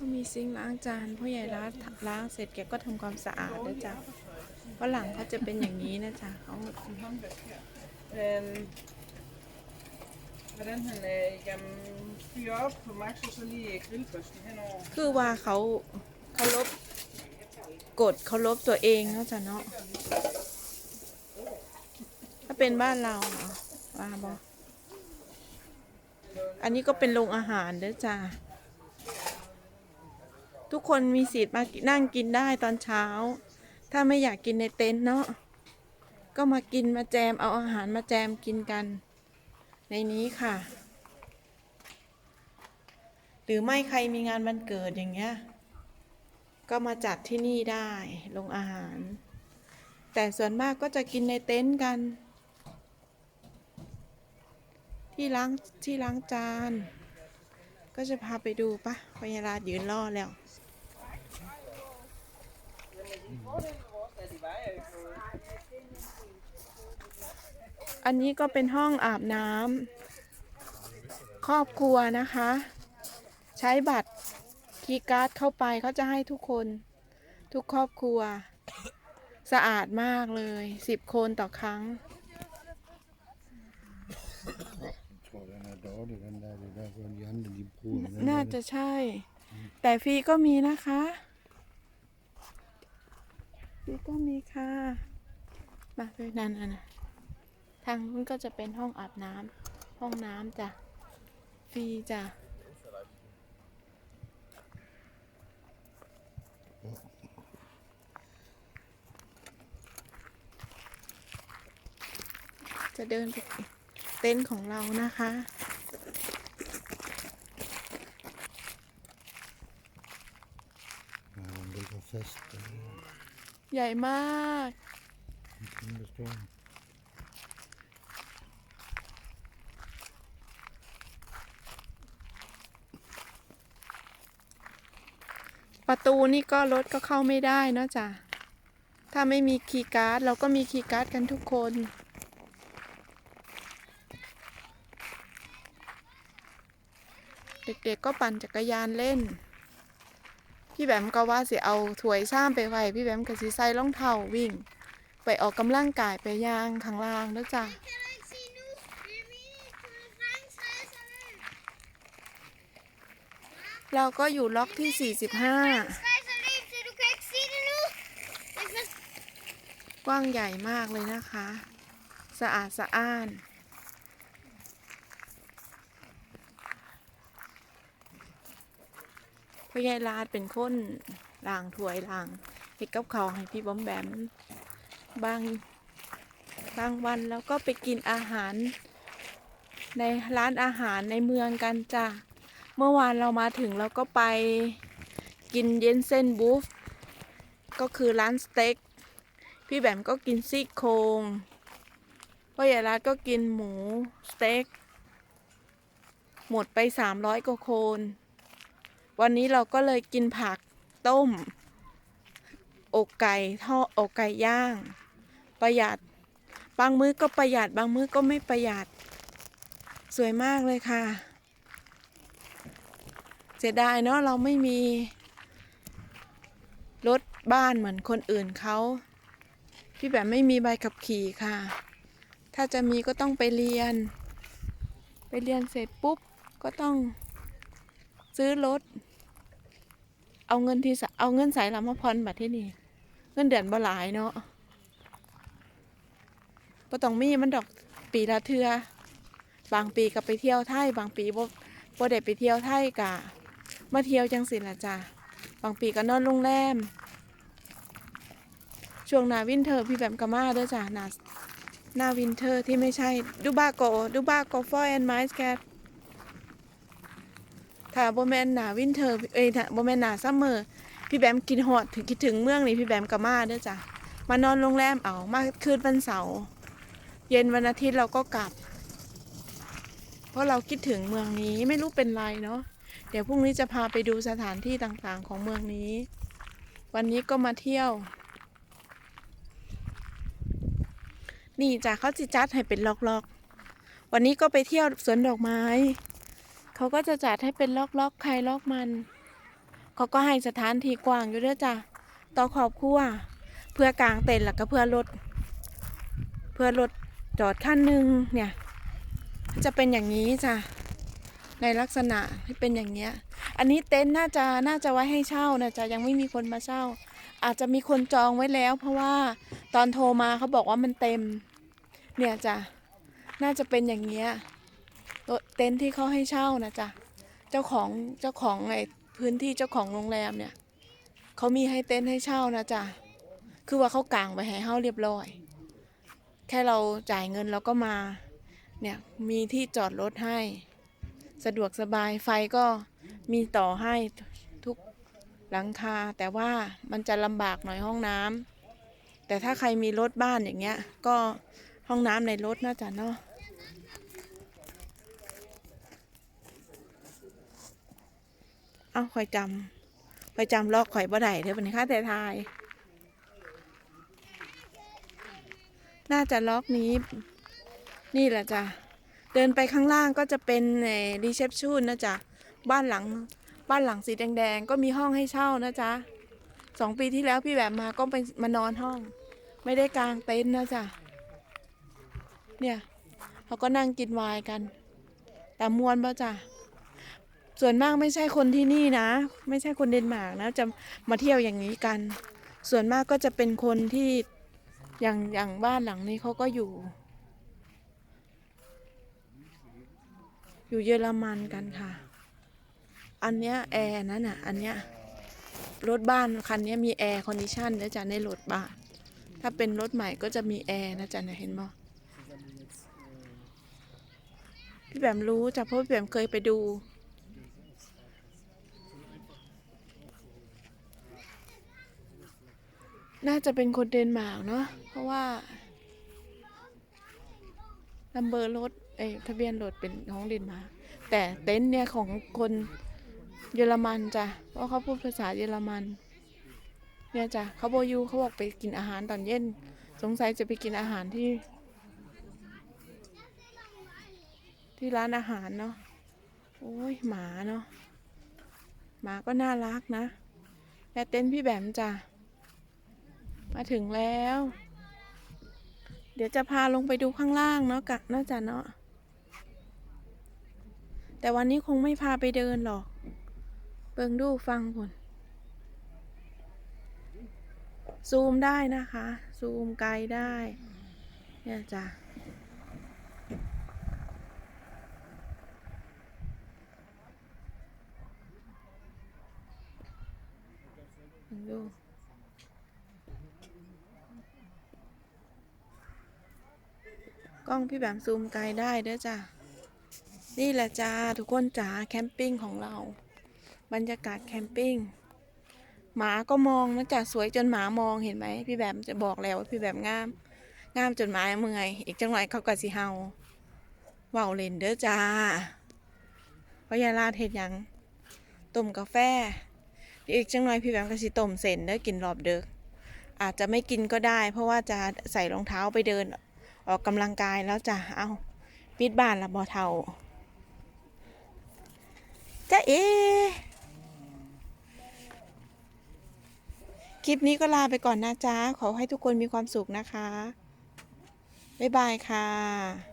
เขามีซิงค์ล้างจานพ่อใหญ่ล้างล้างเสร็จแกก็ทำความสะอาดด้วยจ้ะฝรั่งเขาจะเป็นอย่างนี้นะจ๊ะเขา Øhm, hvordan han øh, jamen, fyrer op på max og så lige grillbørsten henover. คือว่าเขาเคารพกฎเคารพตัวเองเนาะจ้ะเนาะถ้าเป็นบ้านเราเหรอว่าบออันนี้ก็เป็นโรงอาหารเด้อจ้ะ ทุกคนมีสิทธิ์มานั่งกินได้ตอนเช้า ถ้าไม่อยากกินในเต็นท์เนาะก็มากินมาแจมเอาอาหารมาแจมกินกัน ในนี้ค่ะ หรือไม่ใครมีงานวันเกิดอย่างเงี้ยก็มาจัดที่นี่ได้โรงอาหาร แต่ส่วนมากก็จะกินในเต็นท์กัน ที่ล้างที่ล้างจาน ก็จะพาไปดูปะพยารายืนรอแล้ว อันนี้ก็เป็นห้องอาบน้ำครอบครัวนะคะ ใช้บัตรคีย์การ์ดเข้าไปเขาจะให้ทุกคนทุกครอบครัว สะอาดมากเลยสิบคนต่อครั้ง น่าจะใช่ แต่ฟรีก็มีนะคะ ฟรีก็มีค่ะ มาไปนั่นนะทางนู้นก็จะเป็นห้องอาบน้ำห้องน้ำจ้ะ ฟรีจ้ะจะเดินไปเต็นท์ของเรานะคะ Ja, den ligger fast. ใหญ่มาก ประตูนี่ก็รถก็เข้าไม่ได้เนอะจ้ะ ถ้าไม่มีคีย์การ์ด เราก็มีคีย์การ์ดกันทุกคนเด็กๆก็ปั่นจักรยานเล่น พี่แบมก็ว่าสิเอาถวยซ้ำไปไว้พี่แบมก็สิใส่รองเท้าวิ่ง ไปออกกำลังกายไปย่างข้างล่างเนอะจ้ะเราก็อยู่ล็อกที่ 45 กว้างใหญ่มากเลยนะคะ สะอาดสะอ้าน พ่อใหญ่ลาดเป็นคนล้างถ้วยล้างเฮ็ดกับข้าวให้พี่บอมแบมบางบางวันแล้วก็ไปกินอาหาร ในร้านอาหารในเมืองกันจ้ะเมื่อวานเรามาถึงเราก็ไปกินเย็นเส้นบูฟก็คือร้านสเต็กพี่แบมก็กินซี่โครงพ่อใหญ่รัดก็กินหมูสเต็กหมดไปสามร้อยกว่าโคน วันนี้เราก็เลยกินผักต้ม อกไก่ทอดอกไก่ย่าง ประหยัด บางมื้อก็ประหยัด บางมื้อก็ไม่ประหยัด สวยมากเลยค่ะ เสียดายเนาะเราไม่มีรถบ้านเหมือนคนอื่นเขาพี่แบบไม่มีใบขับขี่ค่ะ ถ้าจะมีก็ต้องไปเรียน ไปเรียนเสร็จปุ๊บก็ต้องซื้อรถ เอาเงินที่สะเอาเงินใส่ละมาพรบัตรที่นี่เงินเดือนบ่หลายเนาะบ่ต้องมีมันดอกปีละเทือบางปีก็ไปเที่ยวไทยบางปีบ่บ่ได้ไปเที่ยวไทยกะมาเที่ยวจังสิละจ้ะบางปีก็นอนโรงแรมช่วงหน้าวินเทอร์พี่แบมกามาเด้วยจ้ะหน้าหน้าวินเทอร์ที่ไม่ใช่ดูบาโกดูบาโกฟอร์แอนด์ไมส์แคท ถ้าโบแมนหนาวินเทอร์เอ้ยถ้าโบแมนหนาซัมเมอร์พี่แบมกินฮอดถึงคิดถึงเมืองนี่พี่แบมกามาเด้วยจ้ะมานอนโรงแรมเอามาคืนวันเสาร์เย็นวันอาทิตย์เราก็กลับ เพราะเราคิดถึงเมืองนี้ไม่รู้เป็นไรเนาะเดี๋ยวพรุ่งนี้จะพาไปดูสถานที่ต่างๆของเมืองนี้ วันนี้ก็มาเที่ยว นี่จ้ะเขาจะจัดให้เป็นล็อกๆ วันนี้ก็ไปเที่ยวสวนดอกไม้ เขาก็จะจัดให้เป็นล็อกๆใครล็อกมัน เขาก็ให้สถานที่กว้างอยู่ด้อจ้ะ ต่อครอบครัวเพื่อกางเต็นท์แล้วก็เพื่อรถ เพื่อรถจอดขั้นหนึ่งเนี่ย จะเป็นอย่างนี้จ้ะ ในลักษณะที่เป็นอย่างเงี้ย อันนี้เต็นท์น่าจะน่าจะไว้ให้เช่านะจ๊ะยังไม่มีคนมาเช่า อาจจะมีคนจองไว้แล้ว เพราะว่าตอนโทรมาเขาบอกว่ามันเต็ม เนี่ยจ้ะน่าจะเป็นอย่างเงี้ย เต็นท์ที่เขาให้เช่านะจ๊ะ เจ้าของเจ้าของไอ้พื้นที่เจ้าของโรงแรมเนี่ยเขามีให้เต็นท์ให้เช่านะจ๊ะ คือว่าเขากางไว้ให้เฮาเรียบร้อย แค่เราจ่ายเงินแล้วก็มา เนี่ยมีที่จอดรถให้ สะดวกสบายไฟก็มีต่อให้ทุกหลังคา แต่ว่ามันจะลำบากหน่อยห้องน้ำแต่ถ้าใครมีรถบ้านอย่างเงี้ย ก็ห้องน้ำในรถน่าจะเนาะ เอาคอยจำคอยจำลอกข่อยบ่ได้เดี๋ยวเป็นค่าแต่ทาย น่าจะล็อกนี้ นี่แหละจ้ะ เดินไปข้างล่างก็จะเป็นรีเซพชันนะจ๊ะ บ้านหลัง บ้านหลังสีแดงๆ ก็มีห้องให้เช่านะจ๊ะสองปีที่แล้วพี่แบบมาก็ไปมานอนห้อง ไม่ได้กางเต็นท์นะจ๊ะ เนี่ยเขาก็นั่งกินวน์กัน แต่มวนป่ะจ้ะ ส่วนมากไม่ใช่คนที่นี่นะ ไม่ใช่คนเดนมาร์กนะ จะมาเที่ยวอย่างนี้กัน ส่วนมากก็จะเป็นคนที่อย่างอย่างบ้านหลังนี้เขาก็อยู่ อยู่เยอรมันกันค่ะ อันเนี้ยแอร์นั่นน่ะ อันเนี้ยรถบ้านคันนี้มีแอร์คอนดิชันนะจ๊ะในรถบ้าน ถ้าเป็นรถใหม่ก็จะมีแอร์นะจ๊ะเนี่ยเห็นบ่พี่แบมรู้จ้ะเพราะพี่แบมเคยไปดู น่าจะเป็นคนเดนมาร์กเนาะเพราะว่าลัมเบอร์รถเอ้ทะเบียนรถเป็นของเดนมาร์กแต่เต็นท์เนี่ยของคนเยอรมันจ้ะเพราะเขาพูดภาษาเยอรมัน เนี่ยจ้ะเขาโบอยูเขาบอกไปกินอาหารตอนเย็น สงสัยจะไปกินอาหารที่ ที่ร้านอาหารเนาะโอ้ยหมาเนาะหมาก็น่ารักนะแต่เต็นท์พี่แบมจ้ะ มาถึงแล้ว เดี๋ยวจะพาลงไปดูข้างล่างเนาะกะน่าจะเนาะ แต่วันนี้คงไม่พาไปเดินหรอก เบิงดูฟังผลซูมได้นะคะ ซูมไกลได้ เนี่ยจ้ะดู กล้องพี่แบมซูมไกลได้เด้อจ้ะ นี่แหละจ้าทุกคนจ๋าแคมปิ้งของเรา บรรยากาศแคมปิ้ง หมาก็มองนะจ๊ะสวยจนหมามองเห็นไหมพี่แบมจะบอกแล้วว่าพี่แบมงาม งามจนหมาเมื่อยอีกจังหวะเขาก็สิเฮาเว้าเล่นเด้อจ้าพายาลาดเฮ็ดยังต้มกาแฟ อีกจังหน่อยพี่แบมก็สิต้มเส้นเด้อกินรอบเด้ออาจจะไม่กินก็ได้ เพราะว่าจะใส่รองเท้าไปเดิน ออกกำลังกายแล้วจ้ะเอาปิดบ้านละบอเทาจ้าเอคลิปนี้ก็ลาไปก่อนนะจ๊ะ ขอให้ทุกคนมีความสุขนะคะ บ๊ายบายค่ะ